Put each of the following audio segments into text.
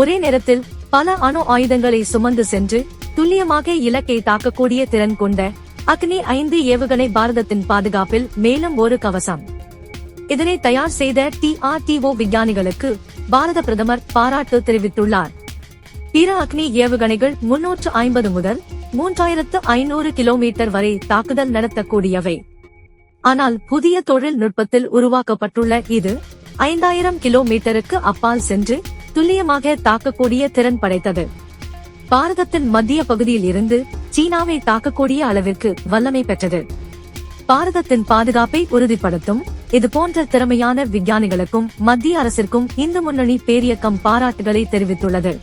ஒரே நேரத்தில் பல அணு ஆயுதங்களை சுமந்து சென்று துல்லியமாக இலக்கை தாக்கக்கூடிய திறன் கொண்ட அக்னி ஐந்து ஏவுகணை பாரதத்தின் பாதுகாப்பில் மேலும் ஒரு கவசம். இதனை தயார் செய்த டிஆர்டிஓ விஞ்ஞானிகளுக்கு பாரத பிரதமர் பாராட்டு தெரிவித்துள்ளார். பிற அக்னி ஏவுகணைகள் முன்னூற்று ஐம்பது முதல் மூன்றாயிரத்து ஐநூறு கிலோமீட்டர் வரை தாக்குதல் நடத்தக்கூடியவை. ஆனால் புதிய தொழில்நுட்பத்தில் உருவாக்கப்பட்டுள்ள இது ஐந்தாயிரம் கிலோமீட்டருக்கு அப்பால் சென்று துல்லியமாக தாக்கக்கூடிய திறன் படைத்தது. பாரதத்தின் மத்திய பகுதியில் இருந்து சீனாவை தாக்கக்கூடிய அளவிற்கு வல்லமை பெற்றது. பாரதத்தின் பாதுகாப்பை உறுதிப்படுத்தும் இது போன்ற திறமையான விஞ்ஞானிகளுக்கும் மத்திய அரசிற்கும் இந்து முன்னணி பேரியக்கம் பாராட்டுகளை தெரிவித்துள்ளது.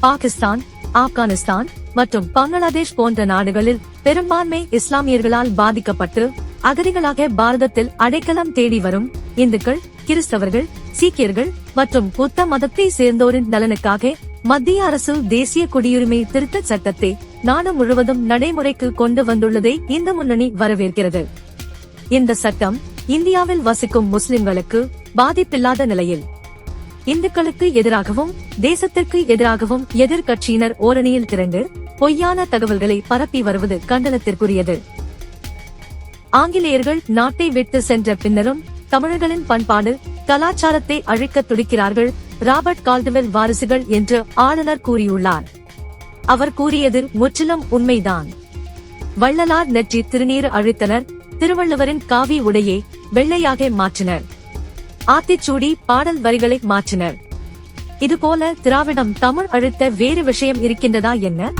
பாகிஸ்தான் ஆப்கானிஸ்தான் மற்றும் பங்களாதேஷ் போன்ற நாடுகளில் பெரும்பான்மை இஸ்லாமியர்களால் பாதிக்கப்பட்டு அகதிகளாக பாரதத்தில் அடைக்கலம் தேடி வரும் இந்துக்கள் கிறிஸ்தவர்கள் சீக்கியர்கள் மற்றும் புத்த மதத்தை சேர்ந்தோரின் நலனுக்காக மத்திய அரசு தேசிய குடியுரிமை திருத்த சட்டத்தை நாடு முழுவதும் நடைமுறைக்கு கொண்டு வந்துள்ளதை இந்த முன்னணி வரவேற்கிறது. இந்த சட்டம் இந்தியாவில் வசிக்கும் முஸ்லிம்களுக்கு பாதிப்பில்லாத நிலையில் இந்துக்களுக்கு எதிராகவும் தேசத்திற்கு எதிராகவும் எதிர்கட்சியினர் ஓரணியில் திரண்டு பொய்யான தகவல்களை பரப்பி வருவது கண்டனத்திற்குரியது. ஆங்கிலேயர்கள் நாட்டை விட்டு சென்ற பின்னரும் தமிழர்களின் பண்பாடு கலாச்சாரத்தை அழிக்க துடிக்கிறார்கள். ராபர்ட் கால்டுவெல் வாரிசுகள் என்று ஆளுநர் கூறியுள்ளார். அவர் கூறியது முற்றிலும் உண்மைதான். வள்ளலார் நெற்றி திருநீர் அழித்தனர். திருவள்ளுவரின் காவி உடையை வெள்ளையாக மாற்றினர். ஆத்திச்சூடி பாடல் வரிகளை மாற்றினர். இதுபோல திராவிடம் தமிழ் அழுத்த வேறு விஷயம் இருக்கின்றதா என்ன?